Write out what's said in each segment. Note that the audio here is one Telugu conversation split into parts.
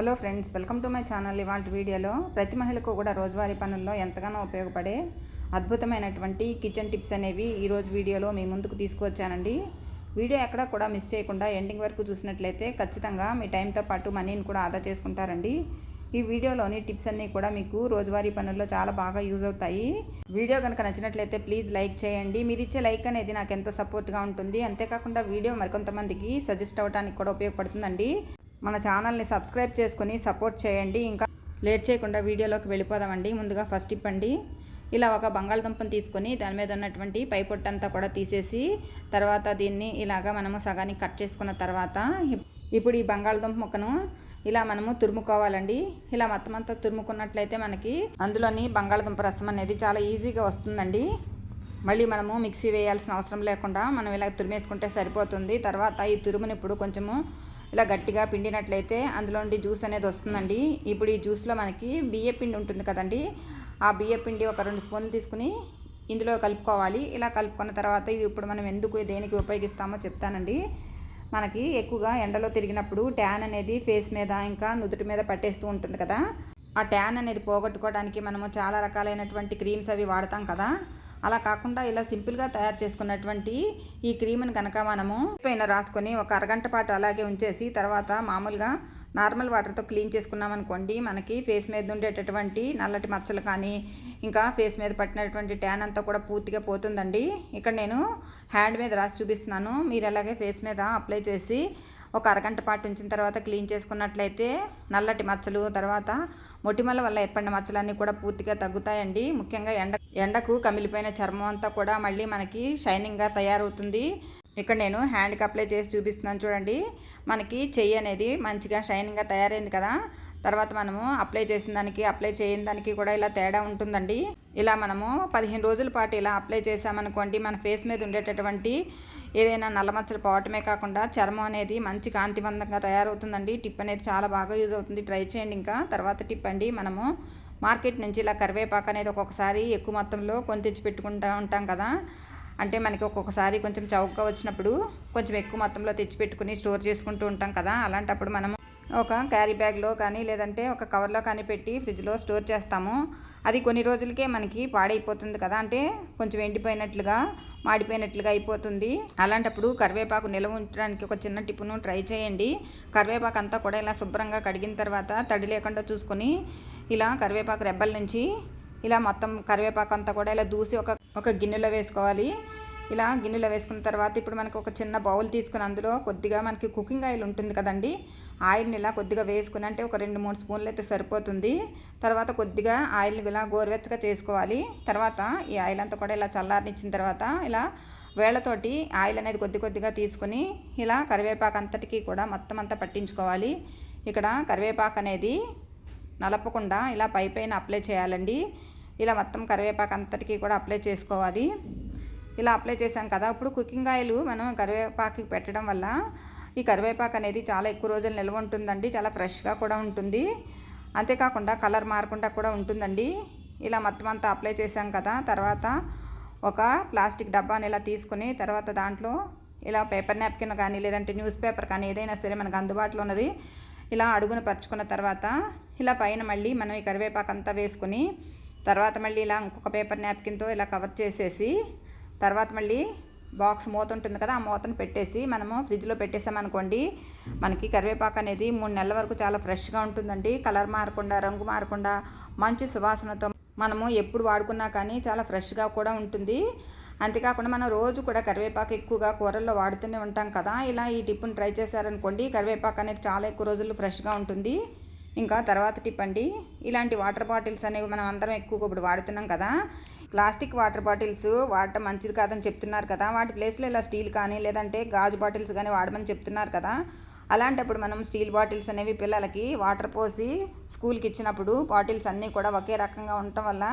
Hello friends welcome to my channel ఇవాళ వీడియోలో. ప్రతి మహిళకు కూడా రోజువారీ పనుల్లో ఎంతగానో ఉపయోగపడే అద్భుతమైనటువంటి కిచెన్ టిప్స్ అనేవి ఈరోజు వీడియోలో మీ ముందుకు తీసుకువచ్చానండి. వీడియో ఎక్కడ కూడా మిస్ చేయకుండా ఎండింగ్ వరకు చూసినట్లయితే ఖచ్చితంగా మీ టైంతో పాటు మనీని కూడా ఆదా చేసుకుంటారండి. ఈ వీడియోలోని టిప్స్ అన్నీ కూడా మీకు రోజువారీ పనుల్లో చాలా బాగా యూజ్ అవుతాయి. వీడియో కనుక నచ్చినట్లయితే ప్లీజ్ లైక్ చేయండి. మీరు ఇచ్చే లైక్ అనేది నాకు ఎంతో సపోర్ట్గా ఉంటుంది. అంతేకాకుండా వీడియో మరికొంతమందికి సజెస్ట్ అవ్వడానికి కూడా ఉపయోగపడుతుందండి. మన ఛానల్ని సబ్స్క్రైబ్ చేసుకుని సపోర్ట్ చేయండి. ఇంకా లేట్ చేయకుండా వీడియోలోకి వెళ్ళిపోదామండి. ముందుగా ఫస్ట్ ఇప్పండి ఇలా ఒక బంగాళదుంపను తీసుకొని దాని మీద ఉన్నటువంటి పై పొట్టంతా కూడా తీసేసి తర్వాత దీన్ని ఇలాగా మనము సగానికి కట్ చేసుకున్న తర్వాత ఇప్పుడు ఈ బంగాళదుంప ముక్కను ఇలా మనము తురుముకోవాలండి. ఇలా మొత్తం అంతా తురుముకున్నట్లయితే మనకి అందులోని బంగాళదుంప రసం అనేది చాలా ఈజీగా వస్తుందండి. మళ్ళీ మనము మిక్సీ వేయాల్సిన అవసరం లేకుండా మనం ఇలా తురిమేసుకుంటే సరిపోతుంది. తర్వాత ఈ తురుముని ఇప్పుడు కొంచెము ఇలా గట్టిగా పిండినట్లయితే అందులోండి జ్యూస్ అనేది వస్తుందండి. ఇప్పుడు ఈ జ్యూస్లో మనకి బియ్య పిండి ఉంటుంది కదండి. ఆ బియ్య పిండి ఒక రెండు స్పూన్లు తీసుకుని ఇందులో కలుపుకోవాలి. ఇలా కలుపుకున్న తర్వాత ఇప్పుడు మనం ఎందుకు దేనికి ఉపయోగిస్తామో చెప్తానండి. మనకి ఎక్కువగా ఎండలో తిరిగినప్పుడు ట్యాన్ అనేది ఫేస్ మీద ఇంకా నుదుటి మీద పట్టేస్తూ ఉంటుంది కదా. ఆ ట్యాన్ అనేది పోగొట్టుకోవడానికి మనము చాలా రకాలైనటువంటి క్రీమ్స్ అవి వాడతాం కదా. అలా కాకుండా ఇలా సింపుల్గా తయారు చేసుకున్నటువంటి ఈ క్రీమ్ని కనుక మనము పైన రాసుకొని ఒక అరగంట పాటు అలాగే ఉంచేసి తర్వాత మామూలుగా నార్మల్ వాటర్తో క్లీన్ చేసుకున్నాం అనుకోండి మనకి ఫేస్ మీద ఉండేటటువంటి నల్లటి మచ్చలు కానీ ఇంకా ఫేస్ మీద పట్టినటువంటి ట్యాన్ అంతా కూడా పూర్తిగా పోతుందండి. ఇక్కడ నేను హ్యాండ్ మీద రాసి చూపిస్తున్నాను. మీరు అలాగే ఫేస్ మీద అప్లై చేసి ఒక అరగంట పాటు ఉంచిన తర్వాత క్లీన్ చేసుకున్నట్లయితే నల్లటి మచ్చలు తర్వాత మొటిమల వల్ల ఏర్పడిన మచ్చలన్నీ కూడా పూర్తిగా తగ్గుతాయండి. ముఖ్యంగా ఎండ ఎండకు కమిలిపోయిన చర్మం అంతా కూడా మళ్ళీ మనకి షైనింగ్గా తయారవుతుంది. ఇక్కడ నేను హ్యాండ్కి అప్లై చేసి చూపిస్తున్నాను చూడండి. మనకి చెయ్యి అనేది మంచిగా షైనింగ్గా తయారైంది కదా. తర్వాత మనము అప్లై చేసిన దానికి అప్లై చేయని దానికి కూడా ఇలా తేడా ఉంటుందండి. ఇలా మనము పదిహేను రోజుల పాటు ఇలా అప్లై చేసామనుకోండి మన ఫేస్ మీద ఉండేటటువంటి ఏదైనా నల్లమచ్చలు పోవటమే కాకుండా చర్మం అనేది మంచి కాంతివంతంగా తయారవుతుందండి. టిప్ అనేది చాలా బాగా యూజ్ అవుతుంది. ట్రై చేయండి ఇంకా. తర్వాత టిప్ అండి మనము మార్కెట్ నుంచి ఇలా కరివేపాకు అనేది ఒక్కొక్కసారి ఎక్కువ మొత్తంలో కొని తెచ్చి పెట్టుకుంటూ ఉంటాం కదా. అంటే మనకి ఒక్కొక్కసారి కొంచెం చౌకగా వచ్చినప్పుడు కొంచెం ఎక్కువ మొత్తంలో తెచ్చి పెట్టుకుని స్టోర్ చేసుకుంటూ ఉంటాం కదా. అలాంటప్పుడు మనము ఒక క్యారీ బ్యాగ్లో కానీ లేదంటే ఒక కవర్లో కానీ పెట్టి ఫ్రిడ్జ్లో స్టోర్ చేస్తాము. అది కొన్ని రోజులకే మనకి పాడైపోతుంది కదా. అంటే కొంచెం ఎండిపోయినట్లుగా మాడిపోయినట్లుగా అయిపోతుంది. అలాంటప్పుడు కరివేపాకు నిల్వ ఉంచడానికి ఒక చిన్న టిప్పును ట్రై చేయండి. కరివేపాకు అంతా కూడా ఇలా శుభ్రంగా కడిగిన తర్వాత తడి లేకుండా చూసుకొని ఇలా కరివేపాకు రెబ్బల నుంచి ఇలా మొత్తం కరివేపాకు అంతా కూడా ఇలా దూసి ఒక ఒక గిన్నెలో వేసుకోవాలి. ఇలా గిన్నెలో వేసుకున్న తర్వాత ఇప్పుడు మనకు ఒక చిన్న బౌల్ తీసుకుని అందులో కొద్దిగా మనకి కుకింగ్ ఆయిల్ ఉంటుంది కదండి. ఆయిల్ని ఇలా కొద్దిగా వేసుకుని అంటే ఒక రెండు మూడు స్పూన్లు అయితే సరిపోతుంది. తర్వాత కొద్దిగా ఆయిల్ని ఇలా గోరువెచ్చగా చేసుకోవాలి. తర్వాత ఈ ఆయిల్ అంతా కూడా ఇలా చల్లారనిచ్చిన తర్వాత ఇలా వేళ్ళతోటి ఆయిల్ అనేది కొద్ది కొద్దిగా తీసుకుని ఇలా కరివేపాకు అంతటికి కూడా మొత్తం అంతా పట్టించుకోవాలి. ఇక్కడ కరివేపాకు అనేది నలపకుండా ఇలా పై పైన అప్లై చేయాలండి. ఇలా మొత్తం కరివేపాకు అంతటికి కూడా అప్లై చేసుకోవాలి. ఇలా అప్లై చేశాం కదా ఇప్పుడు కుకింగ్ ఆయిల్ మనం కరివేపాకు పెట్టడం వల్ల ఈ కరివేపాకు అనేది చాలా ఎక్కువ రోజులు నిల్వ ఉంటుందండి చాలా ఫ్రెష్గా కూడా ఉంటుంది. అంతేకాకుండా కలర్ మారకుండా కూడా ఉంటుందండి. ఇలా మొత్తం అంతా అప్లై చేసాం కదా తర్వాత ఒక ప్లాస్టిక్ డబ్బాని ఇలా తీసుకుని తర్వాత దాంట్లో ఇలా పేపర్ నాప్కిన్ కానీ లేదంటే న్యూస్ పేపర్ కానీ ఏదైనా సరే మనకు అందుబాటులో ఉన్నది ఇలా అడుగును పరుచుకున్న తర్వాత ఇలా పైన మళ్ళీ మనం ఈ కరివేపాకు అంతా వేసుకుని తర్వాత మళ్ళీ ఇలా ఇంకొక పేపర్ నాప్కిన్తో ఇలా కవర్ చేసేసి తర్వాత మళ్ళీ బాక్స్ మూత ఉంటుంది కదా ఆ మూతను పెట్టేసి మనము ఫ్రిడ్జ్లో పెట్టేసామనుకోండి మనకి కరివేపాకు అనేది మూడు నెలల వరకు చాలా ఫ్రెష్గా ఉంటుందండి. కలర్ మారకుండా రంగు మారకుండా మంచి సువాసనతో మనము ఎప్పుడు వాడుకున్నా కానీ చాలా ఫ్రెష్గా కూడా ఉంటుంది. అంతేకాకుండా మనం రోజు కూడా కరివేపాకు ఎక్కువగా కూరల్లో వాడుతూనే ఉంటాం కదా ఇలా ఈ టిప్పుని ట్రై చేశారనుకోండి కరివేపాకు అనేది చాలా ఎక్కువ రోజులు ఫ్రెష్గా ఉంటుంది. ఇంకా తర్వాత టిప్ అండి ఇలాంటి వాటర్ బాటిల్స్ అనేవి మనం అందరం ఎక్కువగా ఇప్పుడు వాడుతున్నాం కదా ప్లాస్టిక్ వాటర్ బాటిల్స్ వాడటం మంచిది కాదని చెప్తున్నారు కదా. వాటి ప్లేస్లో ఇలా స్టీల్ కానీ లేదంటే గాజు బాటిల్స్ కానీ వాడమని చెప్తున్నారు కదా. అలాంటప్పుడు మనం స్టీల్ బాటిల్స్ అనేవి పిల్లలకి వాటర్ పోసి స్కూల్కి ఇచ్చినప్పుడు బాటిల్స్ అన్నీ కూడా ఒకే రకంగా ఉండటం వల్ల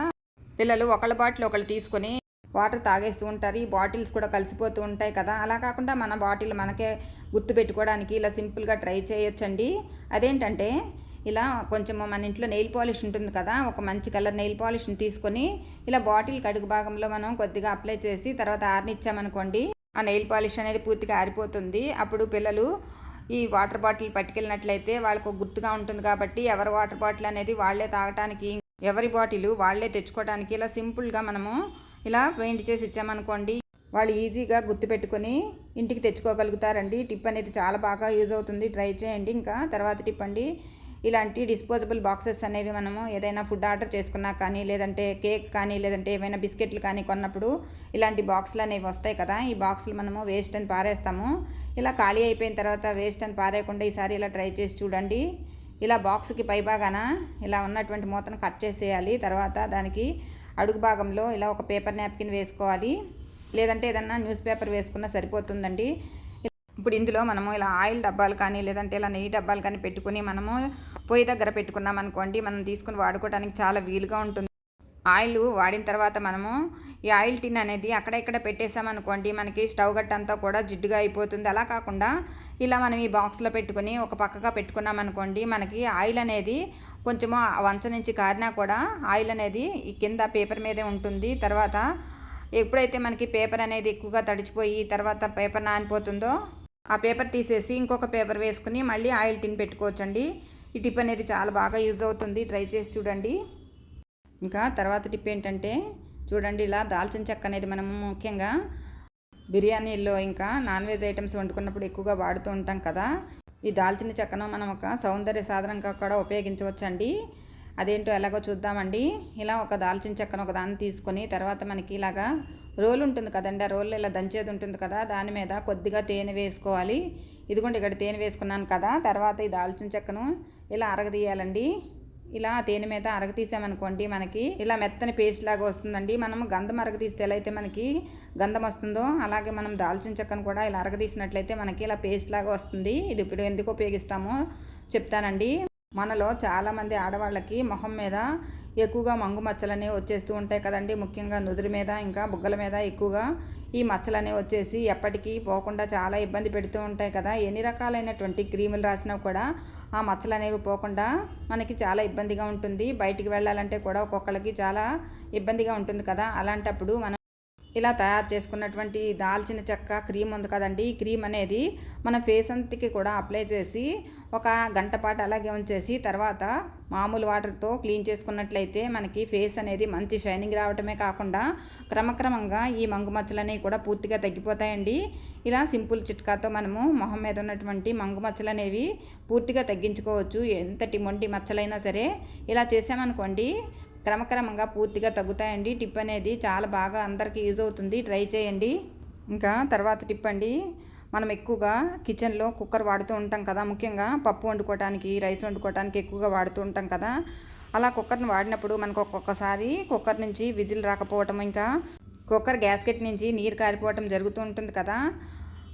పిల్లలు ఒకళ్ళ బాటిల్ ఒకళ్ళు తీసుకొని వాటర్ తాగేస్తూ ఉంటారు. ఈ బాటిల్స్ కూడా కలిసిపోతూ ఉంటాయి కదా. అలా కాకుండా మన బాటిల్ మనకే గుర్తు పెట్టుకోవడానికి ఇలా సింపుల్గా ట్రై చేయొచ్చండి. అదేంటంటే ఇలా కొంచెం మన ఇంట్లో నెయిల్ పాలిష్ ఉంటుంది కదా ఒక మంచి కలర్ నెయిల్ పాలిష్ని తీసుకొని ఇలా బాటిల్ కడుగు భాగంలో మనం కొద్దిగా అప్లై చేసి తర్వాత ఆరినిచ్చామనుకోండి ఆ నెయిల్ పాలిష్ అనేది పూర్తిగా ఆరిపోతుంది. అప్పుడు పిల్లలు ఈ వాటర్ బాటిల్ పట్టుకెళ్ళినట్లయితే వాళ్ళకు గుర్తుగా ఉంటుంది కాబట్టి ఎవరి వాటర్ బాటిల్ అనేది వాళ్ళే తాగటానికి ఎవరి బాటిల్ వాళ్ళే తెచ్చుకోవడానికి ఇలా సింపుల్గా మనము ఇలా పెయింట్ చేసి ఇచ్చామనుకోండి వాళ్ళు ఈజీగా గుర్తుపెట్టుకొని ఇంటికి తెచ్చుకోగలుగుతారండి. టిప్ అనేది చాలా బాగా యూజ్ అవుతుంది. ట్రై చేయండి. ఇంకా తర్వాత టిప్ అండి. ఇలాంటి డిస్పోజబుల్ బాక్సెస్ అనేవి మనము ఏదైనా ఫుడ్ ఆర్డర్ చేసుకున్నా కానీ లేదంటే కేక్ కానీ లేదంటే ఏమైనా బిస్కెట్లు కానీ కొన్నప్పుడు ఇలాంటి బాక్సులు అనేవి వస్తాయి కదా. ఈ బాక్సులు మనము వేస్ట్ అని పారేస్తాము. ఇలా ఖాళీ అయిపోయిన తర్వాత వేస్ట్ అని పారేయకుండా ఈసారి ఇలా ట్రై చేసి చూడండి. ఇలా బాక్స్కి పైభాగాన ఇలా ఉన్నటువంటి మూతను కట్ చేసేయాలి. తర్వాత దానికి అడుగు భాగంలో ఇలా ఒక పేపర్ నాప్కిన్ వేసుకోవాలి. లేదంటే ఏదన్నా న్యూస్ పేపర్ వేసుకున్నా సరిపోతుందండి. ఇప్పుడు ఇందులో మనము ఇలా ఆయిల్ డబ్బాలు కానీ లేదంటే ఇలా నెయ్యి డబ్బాలు కానీ పెట్టుకుని మనము పొయ్యి దగ్గర పెట్టుకున్నాం అనుకోండి మనం తీసుకుని వాడుకోవడానికి చాలా వీలుగా ఉంటుంది. ఆయిల్ వాడిన తర్వాత మనము ఈ ఆయిల్ టిన్ అనేది అక్కడ ఇక్కడ పెట్టేసామనుకోండి మనకి స్టవ్ గట్ట అంతా కూడా జిడ్డుగా అయిపోతుంది. అలా కాకుండా ఇలా మనం ఈ బాక్స్లో పెట్టుకుని ఒక పక్కగా పెట్టుకున్నాం అనుకోండి మనకి ఆయిల్ అనేది కొంచెము వంచ నుంచి కారినా కూడా ఆయిల్ అనేది ఈ కింద పేపర్ మీదే ఉంటుంది. తర్వాత ఎప్పుడైతే మనకి పేపర్ అనేది ఎక్కువగా తడిచిపోయి తర్వాత పేపర్ నానిపోతుందో ఆ పేపర్ తీసేసి ఇంకొక పేపర్ వేసుకుని మళ్ళీ ఆయిల్ టిన్ పెట్టుకోవచ్చండి. ఈ టిప్ అనేది చాలా బాగా యూజ్ అవుతుంది. ట్రై చేసి చూడండి. ఇంకా తర్వాత టిప్ ఏంటంటే చూడండి ఇలా దాల్చిన చెక్క అనేది మనము ముఖ్యంగా బిర్యానీల్లో ఇంకా నాన్ వెజ్ ఐటమ్స్ వండుకున్నప్పుడు ఎక్కువగా వాడుతూ ఉంటాం కదా. ఈ దాల్చిన చెక్కను మనం ఒక సౌందర్య సాధనంగా కూడా ఉపయోగించవచ్చండి. అదేంటో ఎలాగో చూద్దామండి. ఇలా ఒక దాల్చిన చెక్కను ఒక దాన్ని తీసుకొని తర్వాత మనకి ఇలాగా రోల్ ఉంటుంది కదండి ఆ రోల్ ఇలా దంచేది ఉంటుంది కదా దాని మీద కొద్దిగా తేనె వేసుకోవాలి. ఇదిగోండి ఇక్కడ తేనె వేసుకున్నాను కదా తర్వాత ఈ దాల్చిన చెక్కను ఇలా అరగదీయాలండి. ఇలా తేనె మీద అరగ తీసామనుకోండి మనకి ఇలా మెత్తని పేస్ట్ లాగా వస్తుందండి. మనం గంధం అరగ తీస్తే ఎలా అయితే మనకి గంధం వస్తుందో అలాగే మనం దాల్చిన చెక్కను కూడా ఇలా అరగ తీసినట్లయితే మనకి ఇలా పేస్ట్ లాగా వస్తుంది. ఇది ఇప్పుడు ఎందుకు ఉపయోగిస్తామో చెప్తానండి. మనలో చాలామంది ఆడవాళ్ళకి మొహం మీద ఎక్కువగా మంగు మచ్చలు అనేవి వచ్చేస్తూ ఉంటాయి కదండి. ముఖ్యంగా నుదురు మీద ఇంకా బుగ్గల మీద ఎక్కువగా ఈ మచ్చలు అనేవి వచ్చేసి ఎప్పటికీ పోకుండా చాలా ఇబ్బంది పెడుతూ ఉంటాయి కదా. ఎన్ని రకాలైనటువంటి క్రీములు రాసినా కూడా ఆ మచ్చలు అనేవి పోకుండా మనకి చాలా ఇబ్బందిగా ఉంటుంది. బయటికి వెళ్ళాలంటే కూడా ఒక్కొక్కరికి చాలా ఇబ్బందిగా ఉంటుంది కదా. అలాంటప్పుడు మనం ఇలా తయారు చేసుకున్నటువంటి దాల్చిన చెక్క క్రీమ్ ఉంది కదండి. ఈ క్రీమ్ అనేది మన ఫేస్ అంతకి కూడా అప్లై చేసి ఒక గంట పాటు అలాగే ఉంచేసి తర్వాత మామూలు వాటర్తో క్లీన్ చేసుకున్నట్లయితే మనకి ఫేస్ అనేది మంచి షైనింగ్ రావటమే కాకుండా క్రమక్రమంగా ఈ మంగు మచ్చలు కూడా పూర్తిగా తగ్గిపోతాయండి. ఇలా సింపుల్ చిట్కాతో మనము మొహం మీద ఉన్నటువంటి మంగు మచ్చలు అనేవి పూర్తిగా తగ్గించుకోవచ్చు. ఎంతటి మొండి మచ్చలైనా సరే. ఇలా చేసామనుకోండి క్రమక్రమంగా పూర్తిగా తగ్గుతాయండి. టిప్ అనేది చాలా బాగా అందరికీ యూజ్ అవుతుంది. ట్రై చేయండి. ఇంకా తర్వాత టిప్ అండి. మనం ఎక్కువగా కిచెన్లో కుక్కర్ వాడుతూ ఉంటాం కదా. ముఖ్యంగా పప్పు వండుకోవటానికి రైస్ వండుకోవటానికి ఎక్కువగా వాడుతూ ఉంటాం కదా. అలా కుక్కర్ని వాడినప్పుడు మనకు ఒక్కొక్కసారి కుక్కర్ నుంచి విజిల్ రాకపోవటం ఇంకా కుక్కర్ గ్యాస్కెట్ నుంచి నీరు కారిపోవటం జరుగుతూ ఉంటుంది కదా.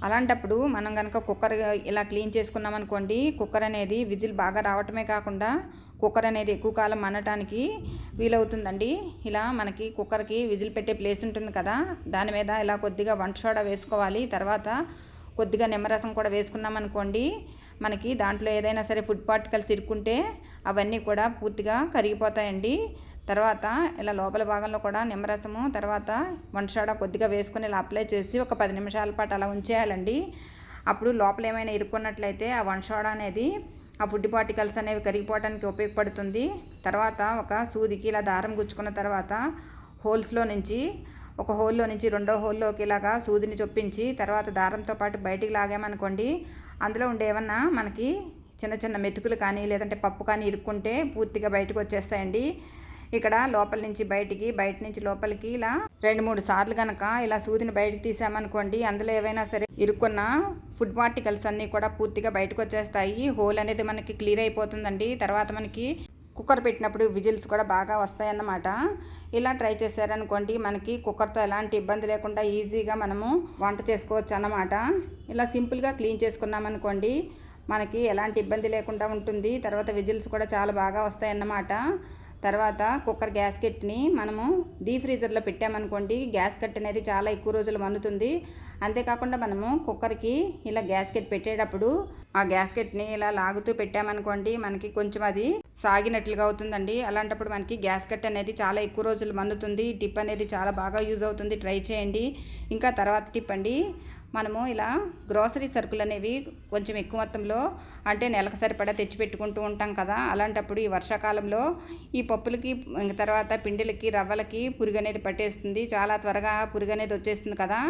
అలాంటప్పుడు మనం కనుక కుక్కర్ ఇలా క్లీన్ చేసుకున్నాం అనుకోండి కుక్కర్ అనేది విజిల్ బాగా రావటమే కాకుండా కుక్కర్ అనేది ఎక్కువ కాలం మనటానికి వీలవుతుందండి. ఇలా మనకి కుక్కర్కి విజిల్ పెట్టే ప్లేస్ ఉంటుంది కదా దాని మీద ఇలా కొద్దిగా వంట సోడా వేసుకోవాలి. తర్వాత కొద్దిగా నిమ్మరసం కూడా వేసుకున్నామనుకోండి మనకి దాంట్లో ఏదైనా సరే ఫుడ్ పార్టికల్స్ ఇరుక్కుంటే అవన్నీ కూడా పూర్తిగా కరిగిపోతాయండి. తర్వాత ఇలా లోపల భాగంలో కూడా నిమ్మరసము తర్వాత వంటషాడ కొద్దిగా వేసుకొని ఇలా అప్లై చేసి ఒక పది నిమిషాల పాటు అలా ఉంచేయాలండి. అప్పుడు లోపల ఏమైనా ఇరుక్కున్నట్లయితే ఆ వంటషాడ అనేది ఆ ఫుడ్ పార్టికల్స్ అనేవి కరిగిపోవడానికి ఉపయోగపడుతుంది. తర్వాత ఒక సూదికి ఇలా దారం గుచ్చుకున్న తర్వాత హోల్స్లో నుంచి ఒక హోల్లో నుంచి రెండో హోల్లోకి ఇలాగా సూదిని చొప్పించి తర్వాత దారంతో పాటు బయటికి లాగామనుకోండి అందులో ఉండే ఏమన్నా మనకి చిన్న చిన్న మెతుకులు కానీ లేదంటే పప్పు కానీ ఇరుక్కుంటే పూర్తిగా బయటకు వచ్చేస్తాయండి. ఇక్కడ లోపల నుంచి బయటికి బయట నుంచి లోపలికి ఇలా రెండు మూడు సార్లు కనుక ఇలా సూదిని బయటకు తీసామనుకోండి అందులో ఏవైనా సరే ఇరుక్కున్న ఫుడ్ పార్టికల్స్ అన్నీ కూడా పూర్తిగా బయటకు వచ్చేస్తాయి. హోల్ అనేది మనకి క్లియర్ అయిపోతుందండి. తర్వాత మనకి కుక్కర్ పెట్టినప్పుడు విజిల్స్ కూడా బాగా వస్తాయన్నమాట. ఇలా ట్రై చేశారనుకోండి మనకి కుక్కర్తో ఎలాంటి ఇబ్బంది లేకుండా ఈజీగా మనము వంట చేసుకోవచ్చు అన్నమాట ఇలా సింపుల్గా క్లీన్ చేసుకున్నామనుకోండి మనకి ఎలాంటి ఇబ్బంది లేకుండా ఉంటుంది. తర్వాత విజిల్స్ కూడా చాలా బాగా వస్తాయన్నమాట. తర్వాత కుక్కర్ గ్యాస్కెట్ని మనము డీ ఫ్రీజర్లో పెట్టామనుకోండి గ్యాస్ కట్ అనేది చాలా ఎక్కువ రోజులు మన్నుతుంది అంతేకాకుండా మనము కుక్కర్కి ఇలా గ్యాస్కెట్ పెట్టేటప్పుడు ఆ గ్యాస్కెట్ని ఇలా లాగుతూ పెట్టామనుకోండి మనకి కొంచెం అది సాగినట్లుగా అవుతుందండి. అలాంటప్పుడు మనకి గ్యాస్ కట్ అనేది చాలా ఎక్కువ రోజులు మన్నుతుంది టిప్ అనేది చాలా బాగా యూజ్ అవుతుంది. ట్రై చేయండి. ఇంకా తర్వాత టిప్ అండి మనము ఇలా గ్రోసరీ సరుకులు అనేవి కొంచెం ఎక్కువ మొత్తంలో అంటే నెలకు సరిపడా తెచ్చి పెట్టుకుంటూ ఉంటాం కదా. అలాంటప్పుడు ఈ వర్షాకాలంలో ఈ పప్పులకి తర్వాత పిండిలకి రవ్వలకి పురుగు అనేది పట్టేస్తుంది. చాలా త్వరగా పురుగు అనేది వచ్చేస్తుంది కదా.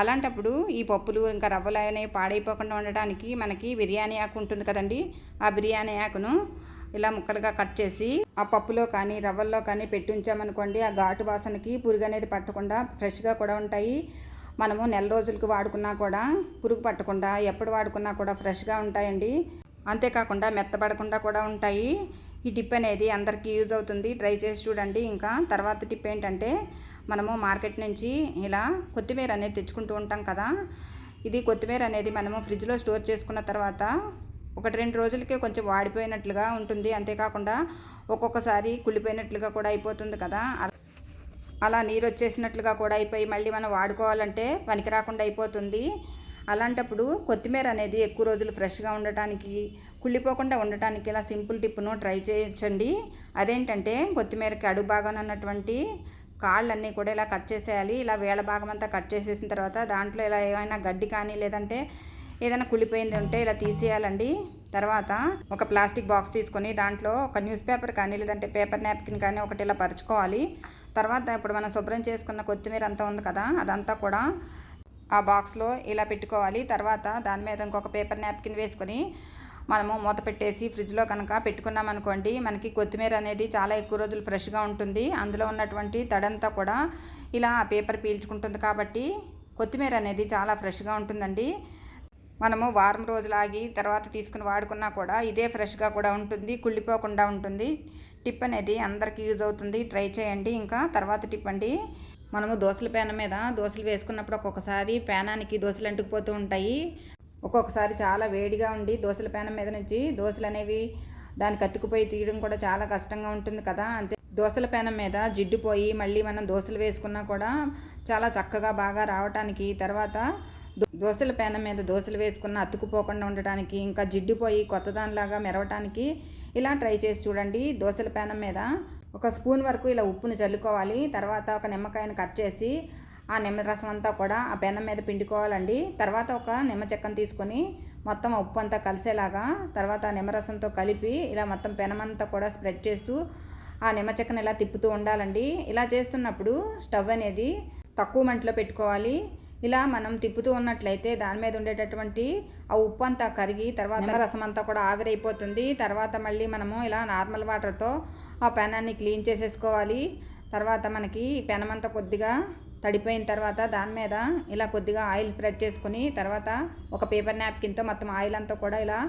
అలాంటప్పుడు ఈ పప్పులు ఇంకా రవ్వలు అనేవి పాడైపోకుండా ఉండటానికి మనకి బిర్యానీ ఆకు ఉంటుంది కదండి. ఆ బిర్యానీ ఆకును ఇలా ముక్కలుగా కట్ చేసి ఆ పప్పులో కానీ రవ్వల్లో కానీ పెట్టి ఉంచామనుకోండి ఆ ఘాటు వాసనకి పురుగు అనేది పట్టకుండా ఫ్రెష్గా కూడా ఉంటాయి. మనము నెల రోజులకు వాడుకున్నా కూడా పురుగు పట్టకుండా ఎప్పుడు వాడుకున్నా కూడా ఫ్రెష్గా ఉంటాయండి. అంతేకాకుండా మెత్తపడకుండా కూడా ఉంటాయి. ఈ టిప్ అనేది అందరికీ యూజ్ అవుతుంది. ట్రై చేసి చూడండి. ఇంకా తర్వాత టిప్ ఏంటంటే మనము మార్కెట్ నుంచి ఇలా కొత్తిమీర అనేది తెచ్చుకుంటూ ఉంటాం కదా. ఇది కొత్తిమీర అనేది మనము ఫ్రిడ్జ్లో స్టోర్ చేసుకున్న తర్వాత ఒకటి రెండు రోజులకే కొంచెం వాడిపోయినట్లుగా ఉంటుంది. అంతేకాకుండా ఒక్కొక్కసారి కుళ్ళిపోయినట్లుగా కూడా అయిపోతుంది కదా. అలా నీరు వచ్చేసినట్లుగా కూడా అయిపోయి మళ్ళీ మనం వాడుకోవాలంటే పనికి రాకుండా అయిపోతుంది. అలాంటప్పుడు కొత్తిమీర అనేది ఎక్కువ రోజులు ఫ్రెష్గా ఉండటానికి కుళ్ళిపోకుండా ఉండటానికి ఇలా సింపుల్ టిప్ను ట్రై చేయొచ్చండి. అదేంటంటే కొత్తిమీరకి అడుగు భాగం ఉన్నటువంటి కాళ్ళన్నీ కూడా ఇలా కట్ చేసేయాలి. ఇలా వేళ భాగం అంతా కట్ చేసేసిన తర్వాత దాంట్లో ఇలా ఏమైనా గడ్డి కానీ లేదంటే ఏదైనా కుళ్ళిపోయింది ఉంటే ఇలా తీసేయాలండి. తర్వాత ఒక ప్లాస్టిక్ బాక్స్ తీసుకొని దాంట్లో ఒక న్యూస్ పేపర్ కానీ లేదంటే పేపర్ నాప్కిన్ కానీ ఒకటి ఇలా పరుచుకోవాలి. తర్వాత ఇప్పుడు మనం శుభ్రం చేసుకున్న కొత్తిమీర అంతా ఉంది కదా అదంతా కూడా ఆ బాక్స్లో ఇలా పెట్టుకోవాలి. తర్వాత దాని మీద ఇంకొక పేపర్ నాప్కిన్ వేసుకొని మనము మూత పెట్టేసి ఫ్రిడ్జ్లో కనుక పెట్టుకున్నాం అనుకోండి మనకి కొత్తిమీర అనేది చాలా ఎక్కువ రోజులు ఫ్రెష్గా ఉంటుంది. అందులో ఉన్నటువంటి తడంతా కూడా ఇలా ఆ పేపర్ పీల్చుకుంటుంది కాబట్టి కొత్తిమీర అనేది చాలా ఫ్రెష్గా ఉంటుందండి. మనము వారం రోజులు ఆగి తర్వాత తీసుకుని వాడుకున్నా కూడా ఇదే ఫ్రెష్గా కూడా ఉంటుంది కుళ్ళిపోకుండా ఉంటుంది. టిప్ అనేది అందరికీ యూజ్ అవుతుంది. ట్రై చేయండి. ఇంకా తర్వాత టిప్ అండి. మనము దోశల పేన మీద దోశలు వేసుకున్నప్పుడు ఒక్కొక్కసారి పేనానికి దోశలు అంటుకుపోతూ ఉంటాయి. ఒక్కొక్కసారి చాలా వేడిగా ఉండి దోశల పేనం మీద నుంచి దోశలు అనేవి దానికి అతుకుపోయి తీయడం కూడా చాలా కష్టంగా ఉంటుంది కదా. అంతే. దోశల పేనం మీద జిడ్డుపోయి మళ్ళీ మనం దోశలు వేసుకున్నా కూడా చాలా చక్కగా బాగా రావటానికి తర్వాత దోశల పేనం మీద దోశలు వేసుకున్న అతుకుపోకుండా ఉండటానికి ఇంకా జిడ్డుపోయి కొత్త దానిలాగా మెరవటానికి ఇలా ట్రై చేసి చూడండి. దోశల పేనం మీద ఒక స్పూన్ వరకు ఇలా ఉప్పును చల్లుకోవాలి. తర్వాత ఒక నిమ్మకాయను కట్ చేసి ఆ నిమ్మరసం అంతా కూడా ఆ పెనం మీద పిండుకోవాలండి. తర్వాత ఒక నిమ్మ చెక్కను తీసుకొని మొత్తం ఉప్పు అంతా కలిసేలాగా తర్వాత ఆ నిమ్మరసంతో కలిపి ఇలా మొత్తం పెనమంతా కూడా స్ప్రెడ్ చేస్తూ ఆ నిమ్మ చెక్కను ఇలా తిప్పుతూ ఉండాలండి. ఇలా చేస్తున్నప్పుడు స్టవ్ అనేది తక్కువ మంటలో పెట్టుకోవాలి. ఇలా మనం తిప్పుతూ ఉన్నట్లయితే దాని మీద ఉండేటటువంటి ఆ ఉప్పు అంతా కరిగి తర్వాత రసం. అంతా కూడా ఆవిరైపోతుంది. తర్వాత మళ్ళీ మనము ఇలా నార్మల్ వాటర్తో ఆ పెనాన్ని క్లీన్ చేసేసుకోవాలి. తర్వాత మనకి పెనమంతా కొద్దిగా తడిపోయిన తర్వాత దాని మీద ఇలా కొద్దిగా ఆయిల్ స్ప్రెడ్ చేసుకుని తర్వాత ఒక పేపర్ నాప్కిన్తో మొత్తం ఆయిల్ అంతా కూడా ఇలా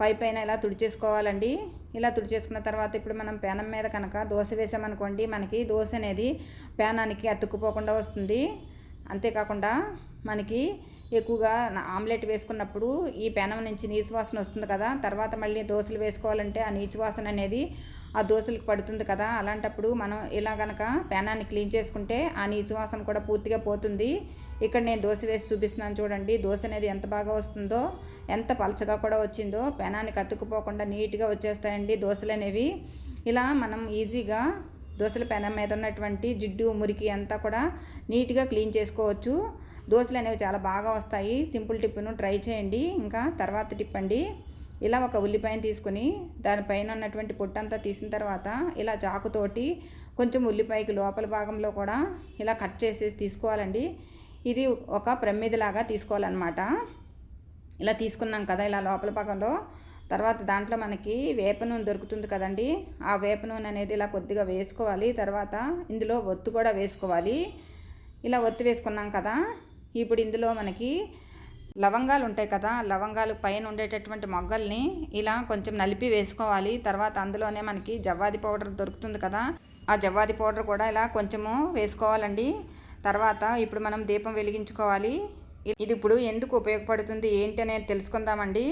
పై పైన ఇలా తుడిచేసుకోవాలండి. ఇలా తుడిచేసుకున్న తర్వాత ఇప్పుడు మనం పేనం మీద కనుక దోశ వేసామనుకోండి మనకి దోశ అనేది పేనానికి అతుక్కుపోకుండా వస్తుంది. అంతేకాకుండా మనకి ఎక్కువగా ఆమ్లెట్ వేసుకున్నప్పుడు ఈ పెనం నుంచి నీచు వాసన వస్తుంది కదా తర్వాత మళ్ళీ దోశలు వేసుకోవాలంటే ఆ నీచు వాసన అనేది ఆ దోశలకు పడుతుంది కదా అలాంటప్పుడు మనం ఇలా కనుక పెనాన్ని క్లీన్ చేసుకుంటే ఆ నీచు వాసన కూడా పూర్తిగా పోతుంది. ఇక్కడ నేను దోశ వేసి చూపిస్తున్నాను చూడండి దోశ అనేది ఎంత బాగా వస్తుందో ఎంత పలచగా కూడా వచ్చిందో పెనాన్ని కత్తుకుపోకుండా నీట్గా వచ్చేస్తాయండి దోశలు అనేవి. ఇలా మనం ఈజీగా దోశల పెనం మీద ఉన్నటువంటి జిడ్డు మురికి అంతా కూడా నీట్గా క్లీన్ చేసుకోవచ్చు. దోశలు అనేవి చాలా బాగా వస్తాయి. సింపుల్ టిప్ను ట్రై చేయండి. ఇంకా తర్వాత టిప్ అండి. ఇలా ఒక ఉల్లిపాయను తీసుకుని దానిపైన ఉన్నటువంటి పొట్టంతా తీసిన తర్వాత ఇలా చాకుతోటి కొంచెం ఉల్లిపాయకి లోపల భాగంలో కూడా ఇలా కట్ చేసేసి తీసుకోవాలండి. ఇది ఒక ప్రమిదిలాగా తీసుకోవాలన్నమాట. ఇలా తీసుకున్నాం కదా ఇలా లోపల భాగంలో తర్వాత దాంట్లో మనకి వేప నూనె దొరుకుతుంది కదండి. ఆ వేప నూనె అనేది ఇలా కొద్దిగా వేసుకోవాలి. తర్వాత ఇందులో ఒత్తు కూడా వేసుకోవాలి. ఇలా ఒత్తి వేసుకున్నాం కదా. ఇప్పుడు ఇందులో మనకి లవంగాలు ఉంటాయి కదా. లవంగాలు పైన ఉండేటటువంటి మొగ్గల్ని ఇలా కొంచెం నలిపి వేసుకోవాలి. తర్వాత అందులోనే మనకి జవ్వాది పౌడర్ దొరుకుతుంది కదా. ఆ జవ్వాది పౌడర్ కూడా ఇలా కొంచెము వేసుకోవాలండి. తర్వాత ఇప్పుడు మనం దీపం వెలిగించుకోవాలి. ఇది ఇప్పుడు ఎందుకు ఉపయోగపడుతుంది ఏంటి అనేది తెలుసుకుందామండి.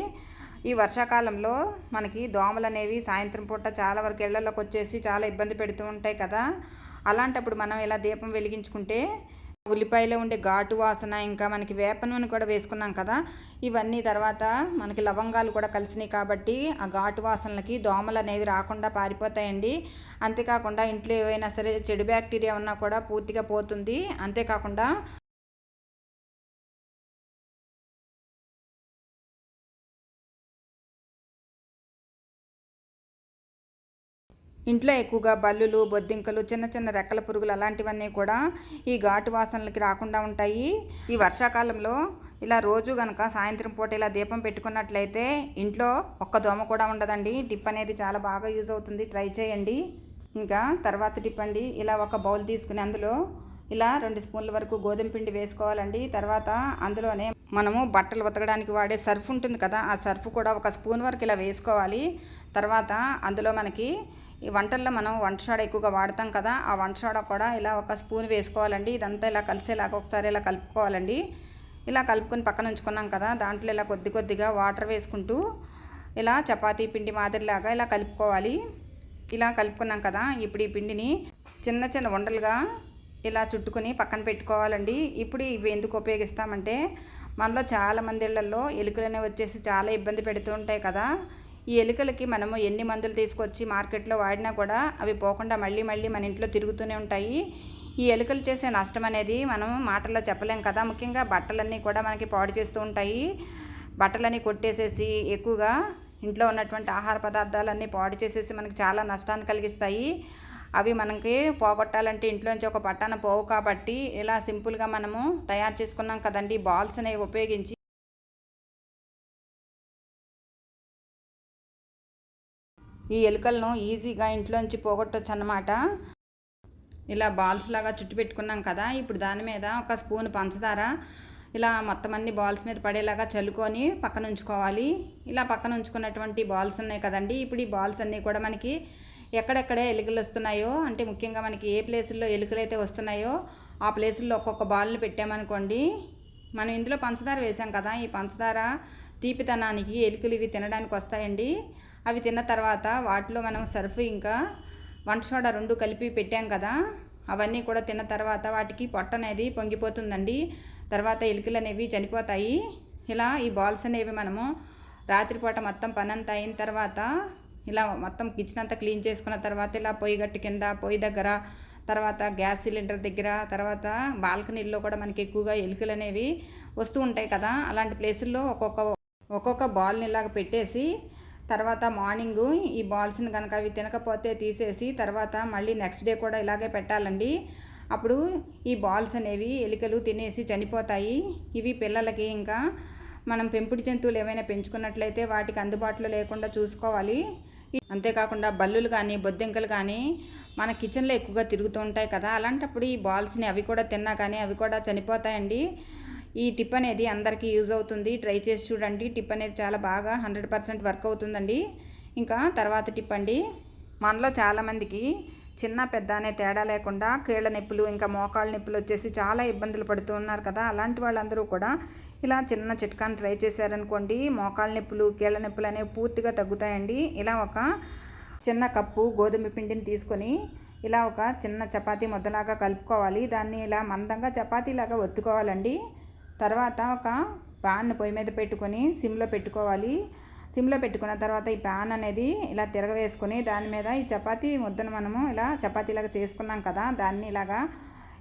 ఈ వర్షాకాలంలో మనకి దోమలు అనేవి సాయంత్రం పూట చాలా వరకు ఇళ్ళలోకి వచ్చేసి చాలా ఇబ్బంది పెడుతూ ఉంటాయి కదా. అలాంటప్పుడు మనం ఇలా దీపం వెలిగించుకుంటే ఉల్లిపాయలో ఉండే ఘాటు వాసన ఇంకా మనకి వేప నూనె కూడా వేసుకున్నాం కదా. ఇవన్నీ తర్వాత మనకి లవంగాలు కూడా కలిసినాయి కాబట్టి ఆ ఘాటు వాసనలకి దోమలు అనేవి రాకుండా పారిపోతాయండి. అంతేకాకుండా ఇంట్లో ఏవైనా సరే చెడు బ్యాక్టీరియా ఉన్నా కూడా పూర్తిగా పోతుంది. అంతేకాకుండా ఇంట్లో ఎక్కువగా బల్లులు బొద్దింకలు చిన్న చిన్న రెక్కల పురుగులు అలాంటివన్నీ కూడా ఈ ఘాటు వాసనలకి రాకుండా ఉంటాయి. ఈ వర్షాకాలంలో ఇలా రోజు కనుక సాయంత్రం పూట ఇలా దీపం పెట్టుకున్నట్లయితే ఇంట్లో ఒక్క దోమ కూడా ఉండదండి. టిప్ అనేది చాలా బాగా యూజ్ అవుతుంది. ట్రై చేయండి. ఇంకా తర్వాత టిప్ అండి. ఇలా ఒక బౌల్ తీసుకుని అందులో ఇలా రెండు స్పూన్ల వరకు గోధుమ పిండి వేసుకోవాలండి. తర్వాత అందులోనే మనము బట్టలు ఉతకడానికి వాడే సర్ఫ్ ఉంటుంది కదా ఆ సర్ఫ్ కూడా ఒక స్పూన్ వరకు ఇలా వేసుకోవాలి. తర్వాత అందులో మనకి ఈ వంటల్లో మనం వంట సోడా ఎక్కువగా వాడతాం కదా ఆ వంట సోడా కూడా ఇలా ఒక స్పూన్ వేసుకోవాలండి. ఇదంతా ఇలా కలిసేలాగా ఒకసారి ఇలా కలుపుకోవాలండి. ఇలా కలుపుకొని పక్కన ఉంచుకున్నాం కదా దాంట్లో ఇలా కొద్ది కొద్దిగా వాటర్ వేసుకుంటూ ఇలా చపాతీ పిండి మాదిరిలాగా ఇలా కలుపుకోవాలి. ఇలా కలుపుకున్నాం కదా ఇప్పుడు ఈ పిండిని చిన్న చిన్న ఉండలుగా ఇలా చుట్టుకొని పక్కన పెట్టుకోవాలండి. ఇప్పుడు ఇవి ఎందుకు ఉపయోగిస్తామంటే మనలో చాలామంది ఇళ్ళలో ఎలుకలు అనేవి వచ్చేసి చాలా ఇబ్బంది పెడుతూ ఉంటాయి కదా. ఈ ఎలుకలకి మనము ఎన్ని మందులు తీసుకొచ్చి మార్కెట్లో వాడినా కూడా అవి పోకుండా మళ్ళీ మళ్ళీ మన ఇంట్లో తిరుగుతూనే ఉంటాయి. ఈ ఎలుకలు చేసే నష్టం అనేది మనం మాటల్లో చెప్పలేం కదా. ముఖ్యంగా బట్టలన్నీ కూడా మనకి పాడు చేస్తూ ఉంటాయి. బట్టలన్నీ కొట్టేసేసి ఎక్కువగా ఇంట్లో ఉన్నటువంటి ఆహార పదార్థాలన్నీ పాడు చేసేసి మనకి చాలా నష్టాన్ని కలిగిస్తాయి. అవి మనకి పోగొట్టాలంటే ఇంట్లోంచి ఒక పట్టాన పోవు కాబట్టి ఇలా సింపుల్గా మనము తయారు చేసుకున్నాం కదండి. బాల్స్ అనేవి ఉపయోగించి ఈ ఎలుకలను ఈజీగా ఇంట్లోంచి పోగొట్టచ్చు అన్నమాట ఇలా బాల్స్ లాగా చుట్టు పెట్టుకున్నాం కదా ఇప్పుడు దాని మీద ఒక స్పూన్ పంచదార ఇలా మొత్తం అన్ని బాల్స్ మీద పడేలాగా చల్లుకొని పక్కన ఉంచుకోవాలి. ఇలా పక్కన ఉంచుకున్నటువంటి బాల్స్ ఉన్నాయి కదండి ఇప్పుడు ఈ బాల్స్ అన్నీ కూడా మనకి ఎక్కడెక్కడే ఎలుకలు వస్తున్నాయో అంటే ముఖ్యంగా మనకి ఏ ప్లేసుల్లో ఎలుకలు అయితే వస్తున్నాయో ఆ ప్లేసుల్లో ఒక్కొక్క బాల్ని పెట్టామనుకోండి మనం ఇందులో పంచదార వేసాం కదా ఈ పంచదార తీపితనానికి ఎలుకలు ఇవి తినడానికి వస్తాయండి. అవి తిన్న తర్వాత వాటిలో మనం సర్ఫ్ ఇంకా వంట సోడా రెండు కలిపి పెట్టాం కదా అవన్నీ కూడా తిన్న తర్వాత వాటికి పొట్ట అనేది పొంగిపోతుందండి. తర్వాత ఎలుకలు అనేవి చనిపోతాయి. ఇలా ఈ బాల్స్ అనేవి మనము రాత్రిపూట మొత్తం పని అంతా అయిన తర్వాత ఇలా మొత్తం కిచెన్ అంతా క్లీన్ చేసుకున్న తర్వాత ఇలా పొయ్యి గట్టు కింద పొయ్యి దగ్గర తర్వాత గ్యాస్ సిలిండర్ దగ్గర తర్వాత బాల్కనీల్లో కూడా మనకి ఎక్కువగా ఎలుకలు అనేవి వస్తూ ఉంటాయి కదా. అలాంటి ప్లేసుల్లో ఒక్కొక్క ఒక్కొక్క బాల్ని ఇలాగ పెట్టేసి తర్వాత మార్నింగు ఈ బాల్స్ని కనుక అవి తినకపోతే తీసేసి తర్వాత మళ్ళీ నెక్స్ట్ డే కూడా ఇలాగే పెట్టాలండి. అప్పుడు ఈ బాల్స్ అనేవి ఎలుకలు తినేసి చనిపోతాయి. ఇవి పిల్లలకి ఇంకా మనం పెంపుడు జంతువులు ఏమైనా పెంచుకున్నట్లయితే వాటికి అందుబాటులో లేకుండా చూసుకోవాలి. అంతేకాకుండా బల్లులు కానీ బొద్దింకలు కానీ మన కిచెన్లో ఎక్కువగా తిరుగుతూ ఉంటాయి కదా. అలాంటప్పుడు ఈ బాల్స్ని అవి కూడా తిన్నా కానీ అవి కూడా చనిపోతాయండి. ఈ టిప్ అనేది అందరికీ యూజ్ అవుతుంది. ట్రై చేసి చూడండి. టిప్ అనేది చాలా బాగా హండ్రెడ్ పర్సెంట్ వర్క్ అవుతుందండి. ఇంకా తర్వాత టిప్ అండి. మనలో చాలామందికి చిన్న పెద్ద అనే తేడా లేకుండా కీళ్ళ నొప్పులు ఇంకా మోకాళ్ళ నొప్పులు వచ్చేసి చాలా ఇబ్బందులు పడుతూ ఉన్నారు కదా. అలాంటి వాళ్ళందరూ కూడా ఇలా చిన్న చిట్కాను ట్రై చేశారనుకోండి. మోకాళ్ళ నొప్పులు కీళ్ళ నొప్పులు అనేవి పూర్తిగా తగ్గుతాయండి. ఇలా ఒక చిన్న కప్పు గోధుమ పిండిని తీసుకొని ఇలా ఒక చిన్న చపాతీ ముద్దలాగా కలుపుకోవాలి. దాన్ని ఇలా మందంగా చపాతీలాగా ఒత్తుకోవాలండి. తర్వాత ఒక ప్యాన్ పొయ్యి మీద పెట్టుకొని సిమ్లో పెట్టుకోవాలి. సిమ్లో పెట్టుకున్న తర్వాత ఈ పాన్ అనేది ఇలా తిరగవేసుకొని దాని మీద ఈ చపాతీ ముద్దను మనము ఇలా చపాతీలాగా చేసుకున్నాం కదా దాన్ని ఇలాగా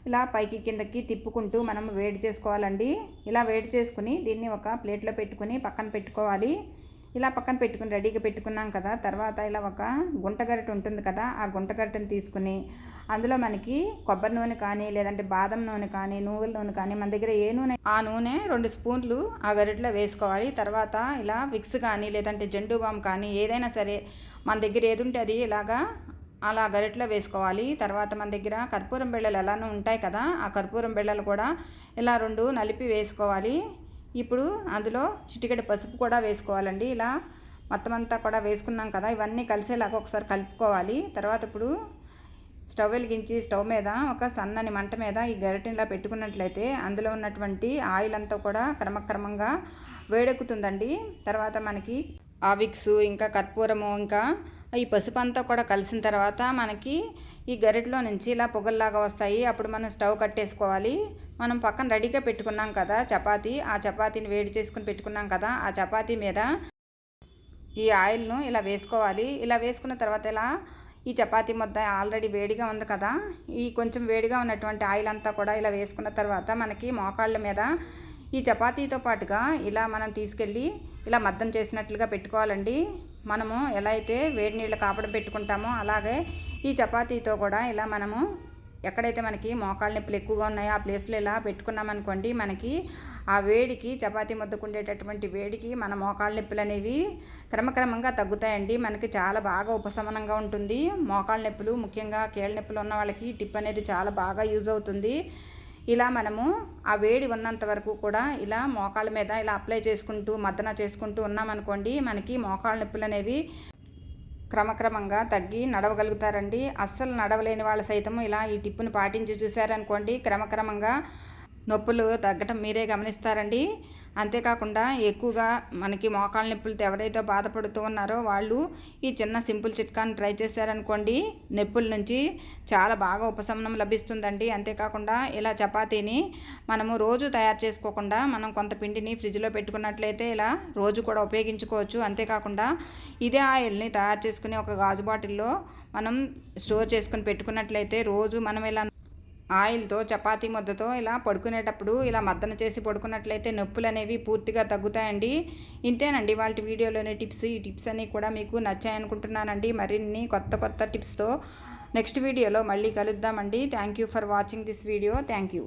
ఇలా పైకి కిందకి తిప్పుకుంటూ మనం వేడి చేసుకోవాలండి. ఇలా వేడి చేసుకుని దీన్ని ఒక ప్లేట్లో పెట్టుకుని పక్కన పెట్టుకోవాలి. ఇలా పక్కన పెట్టుకుని రెడీగా పెట్టుకున్నాం కదా తర్వాత ఇలా ఒక గుంటగరిట ఉంటుంది కదా ఆ గుంటగరిటను తీసుకుని అందులో మనకి కొబ్బరి నూనె కానీ లేదంటే బాదం నూనె కానీ నువ్వుల నూనె కానీ మన దగ్గర ఏ నూనె ఆ నూనె రెండు స్పూన్లు ఆ గరిటలో వేసుకోవాలి. తర్వాత ఇలా విక్స్ కానీ లేదంటే జెండు బామ్ కానీ ఏదైనా సరే మన దగ్గర ఏది ఉంటే అది ఇలాగా అలా గరిటలో వేసుకోవాలి. తర్వాత మన దగ్గర కర్పూరం బిళ్ళలు ఎలానో ఉంటాయి కదా ఆ కర్పూరం బిళ్ళలు కూడా ఇలా రెండు నలిపి వేసుకోవాలి. ఇప్పుడు అందులో చిటికెడు పసుపు కూడా వేసుకోవాలండి. ఇలా మొత్తం అంతా కూడా వేసుకున్నాం కదా ఇవన్నీ కలిసేలాగా ఒకసారి కలుపుకోవాలి. తర్వాత ఇప్పుడు స్టవ్ వెలిగించి స్టవ్ మీద ఒక సన్నని మంట మీద ఈ గరిటెనిలా పెట్టుకున్నట్లయితే అందులో ఉన్నటువంటి ఆయిల్ అంతా కూడా క్రమక్రమంగా వేడెక్కుతుందండి. తర్వాత మనకి ఆవిక్స్ ఇంకా కర్పూరము ఇంకా ఈ పసుపు అంతా కూడా కలిసిన తర్వాత మనకి ఈ గరిటలో నుంచి ఇలా పొగల్లాగా వస్తాయి. అప్పుడు మనం స్టవ్ కట్టేసుకోవాలి. మనం పక్కన రెడీగా పెట్టుకున్నాం కదా చపాతీ. ఆ చపాతీని వేడి చేసుకుని పెట్టుకున్నాం కదా ఆ చపాతీ మీద ఈ ఆయిల్ను ఇలా వేసుకోవాలి. ఇలా వేసుకున్న తర్వాత ఇలా ఈ చపాతీ ముద్ద ఆల్రెడీ వేడిగా ఉంది కదా. ఈ కొంచెం వేడిగా ఉన్నటువంటి ఆయిల్ అంతా కూడా ఇలా వేసుకున్న తర్వాత మనకి మోకాళ్ళ మీద ఈ చపాతీతో పాటుగా ఇలా మనం తీసుకెళ్ళి ఇలా మద్దం చేసినట్లుగా పెట్టుకోవాలండి. మనము ఎలా అయితే వేడి నీళ్ళు కాపడం పెట్టుకుంటామో అలాగే ఈ చపాతీతో కూడా ఇలా మనము ఎక్కడైతే మనకి మోకాళ్ళ నొప్పులు ఎక్కువగా ఉన్నాయో ఆ ప్లేస్లో ఇలా పెట్టుకున్నామనుకోండి మనకి ఆ వేడికి చపాతి ముద్దుకుండేటటువంటి వేడికి మన మోకాళ్ళ నొప్పులు అనేవి క్రమక్రమంగా తగ్గుతాయండి. మనకి చాలా బాగా ఉపశమనంగా ఉంటుంది. మోకాళ్ళ నొప్పులు ముఖ్యంగా కీళ్ళ నొప్పులు ఉన్న వాళ్ళకి టిప్ అనేది చాలా బాగా యూజ్ అవుతుంది. ఇలా మనము ఆ వేడి ఉన్నంత వరకు కూడా ఇలా మోకాళ్ళ మీద ఇలా అప్లై చేసుకుంటూ మద్దన చేసుకుంటూ ఉన్నామనుకోండి మనకి మోకాళ్ళ నొప్పులు అనేవి క్రమక్రమంగా తగ్గి నడవగలుగుతారండి. అస్సలు నడవలేని వాళ్ళు సైతం ఇలా ఈ టిప్పుని పాటించి చూశారనుకోండి క్రమక్రమంగా నొప్పులు తగ్గటం మీరే గమనిస్తారండి. అంతేకాకుండా ఎక్కువగా మనకి మోకాళ్ళ నొప్పులతో ఎవరైతే బాధపడుతూ ఉన్నారో వాళ్ళు ఈ చిన్న సింపుల్ చిట్కాని ట్రై చేశారనుకోండి నొప్పుల నుంచి చాలా బాగా ఉపశమనం లభిస్తుందండి. అంతేకాకుండా ఇలా చపాతీని మనము రోజు తయారు చేసుకోకుండా మనం కొంత పిండిని ఫ్రిడ్జ్లో పెట్టుకున్నట్లయితే ఇలా రోజు కూడా ఉపయోగించుకోవచ్చు. అంతేకాకుండా ఇదే ఆయిల్ని తయారు చేసుకుని ఒక గాజు బాటిల్లో మనం స్టోర్ చేసుకుని పెట్టుకున్నట్లయితే రోజు మనం ఇలా ఆయిల్తో చపాతీ ముద్దతో ఇలా పడుకునేటప్పుడు ఇలా మద్దన చేసి పడుకున్నట్లయితే నొప్పులు అనేవి పూర్తిగా తగ్గుతాయండి. ఇంతేనండి వాళ్ళ వీడియోలోని టిప్స్. ఈ టిప్స్ అన్నీ కూడా మీకు నచ్చాయనుకుంటున్నానండి. మరిన్ని కొత్త కొత్త టిప్స్తో నెక్స్ట్ వీడియోలో మళ్ళీ కలుద్దామండి. Thank you for watching this video. Thank you.